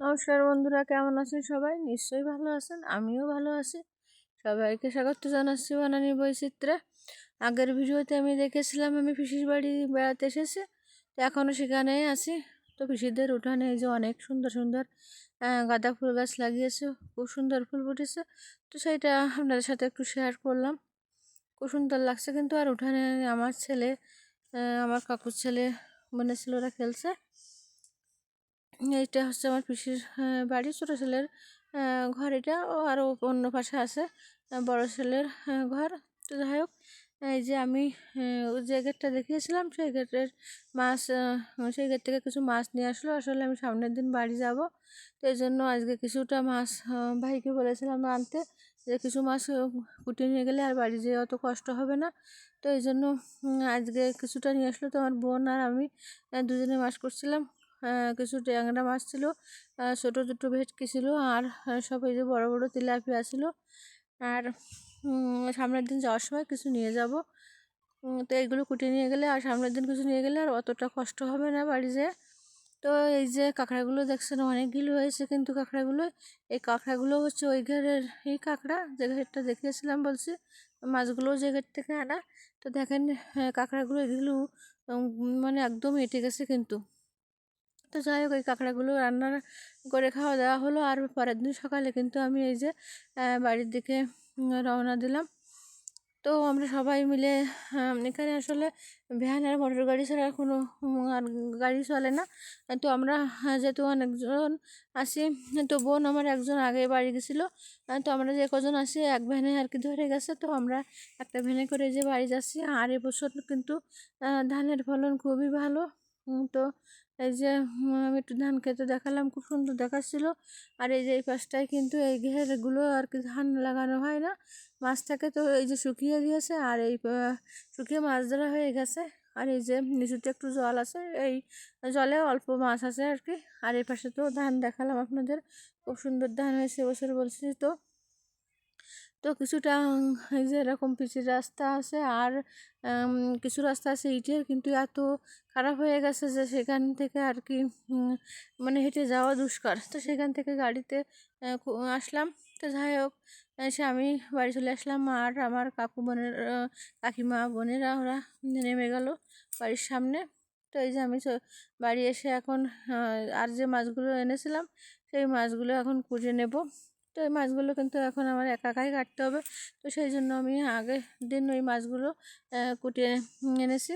নমস্কার বন্ধুরা, কেমন আছেন সবাই? নিশ্চয়ই ভালো আছেন, আমিও ভালো আছি। সবাইকে স্বাগত জানাচ্ছি বানানি বৈচিত্র্যে। আগের ভিডিওতে আমি দেখেছিলাম আমি পিসির বাড়ি বেড়াতে এসেছি, তো এখনও সেখানেই আছি। তো পিসিদের উঠানে এই যে অনেক সুন্দর সুন্দর গাঁদা ফুল গাছ লাগিয়েছে, খুব সুন্দর ফুল ফুটেছে। তো সেইটা আপনাদের সাথে একটু শেয়ার করলাম। খুব সুন্দর লাগছে কিন্তু, আর উঠানে আমার ছেলে আমার কাকুর ছেলে বোনের ওরা খেলছে। এইটা হচ্ছে আমার পিসির বাড়ি। ছোটো ছেলের ঘর এটা। ও আরও অন্য পাশে আছে বড় ছেলের ঘর। তো যাই হোক, এই যে আমি যে গেটটা দেখিয়েছিলাম, সেই গেটের মাছ সেই গেট থেকে কিছু মাছ নিয়ে আসলো। আসলে আমি সামনের দিন বাড়ি যাব। তো এই জন্য আজকে কিছুটা মাছ ভাইকে বলেছিলাম আনতে যে কিছু মাছ কুটিয়ে নিয়ে গেলে আর বাড়ি যেয়ে অত কষ্ট হবে না। তো এই জন্য আজকে কিছুটা নিয়ে আসলো তো আমার বোন আর আমি দুজনে মাছ করছিলাম। কিছু ট্যাংরা মাছ ছিল ছোটো দুটো ভেটকি ছিল আর সব এই যে বড়ো বড়ো তেলাপিয়া ছিল। আর সামনের দিন যাওয়ার সময় কিছু নিয়ে যাব। তো এইগুলো কুটিয়ে নিয়ে গেলে আর সামনের দিন কিছু নিয়ে গেলে আর অতটা কষ্ট হবে না বাড়ি যেয়ে। তো এই যে কাঁকড়াগুলো দেখছেন অনেকগুলো হয়েছে কিন্তু কাঁকড়াগুলো, এই কাঁকড়াগুলো হচ্ছে ওই ঘেরের এই কাঁকড়া, যে ঘেরটা দেখিয়েছিলাম বলছি মাছগুলো যে ঘের থেকে আনা। তো দেখেন কাঁকড়াগুলো এগুলো মানে একদম এঁটে গেছে কিন্তু। তো যাই হোক এই কাঁকড়াগুলো রান্না করে খাওয়া দাওয়া হলো। আর পরের দিন সকালে কিন্তু আমি এই যে বাড়ির দিকে রওনা দিলাম। তো আমরা সবাই মিলে এখানে আসলে ভ্যান আর মোটর গাড়ি ছাড়া কোনো আর গাড়ি চলে না। তো আমরা যেহেতু অনেকজন আসি তো বোন আমার একজন আগে বাড়ি গেছিল। তো আমরা যে কজন আসি এক ভ্যানে আর কি ধরে গেছে। তো আমরা একটা ভ্যানে করে যে বাড়ি যাচ্ছি। আর এবছর কিন্তু ধানের ফলন খুবই ভালো। তো এই যে আমি একটু ধান খেতে দেখালাম, খুব সুন্দর দেখাচ্ছিল। আর এই যে, এই পাশটায় কিন্তু এই ঘেরগুলো আর কি ধান লাগানো হয় না। মাছটাকে তো এই যে শুকিয়ে দিয়েছে আর এই শুকিয়ে মাছ ধরা হয়ে গেছে। আর এই যে নিচুতে একটু জল আছে, এই জলে অল্প মাছ আছে আর কি। আর এই পাশে তো ধান দেখালাম আপনাদের। খুব সুন্দর ধান হয়েছে বছর বলছি তো। তো কিছুটা, এই যে এরকম পিচের রাস্তা আছে আর কিছু রাস্তা আছে ইটের কিন্তু এত খারাপ হয়ে গেছে যে সেখান থেকে আর কি মানে হেঁটে যাওয়া দুষ্কর। তো সেখান থেকে গাড়িতে আসলাম। তো যাই হোক এসে আমি বাড়ি চলে আসলাম আর আমার কাকু বোনের কাকিমা বোনেরা ওরা নেমে গেল বাড়ির সামনে। তো এই যে আমি বাড়ি এসে এখন আর যে মাছগুলো এনেছিলাম, সেই মাছগুলো এখন কুটে নেব। তো এই মাছগুলো কিন্তু এখন আমার একা একাই কাটতে হবে। তো সেই জন্য আমি আগের দিন ওই মাছগুলো কুটিয়ে এনেছি।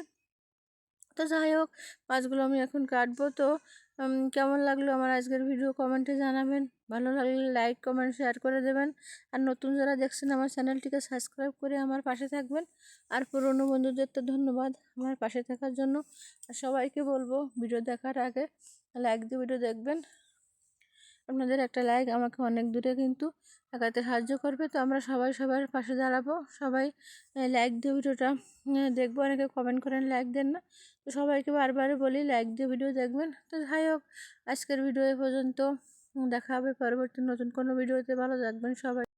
তো যাই হোক, মাছগুলো আমি এখন কাটবো। তো কেমন লাগল আমার আজকের ভিডিও কমেন্টে জানাবেন। ভালো লাগলে লাইক, কমেন্ট, শেয়ার করে দেবেন। আর নতুন যারা দেখছেন আমার চ্যানেলটিকে সাবস্ক্রাইব করে আমার পাশে থাকবেন। আর পুরনো বন্ধুদের তো ধন্যবাদ আমার পাশে থাকার জন্য। আর সবাইকে বলব, ভিডিও দেখার আগে লাইক দিয়ে ভিডিও দেখবেন। আপনাদের একটা লাইক আমাকে অনেক দূরে কিন্তু একাতে সাহায্য করবে। তো আমরা সবাই সবার পাশে দাঁড়াবো। সবাই লাইক দিয়ে ভিডিওটা দেখব। অনেকে কমেন্ট করেন লাইক দেন না। তো সবাইকে বারবার বলি লাইক দিয়ে ভিডিও দেখবেন। তো যাই হোক, আজকের ভিডিও এ পর্যন্ত দেখা হবে। পরবর্তী নতুন কোনো ভিডিওতে ভালো থাকবেন সবাই।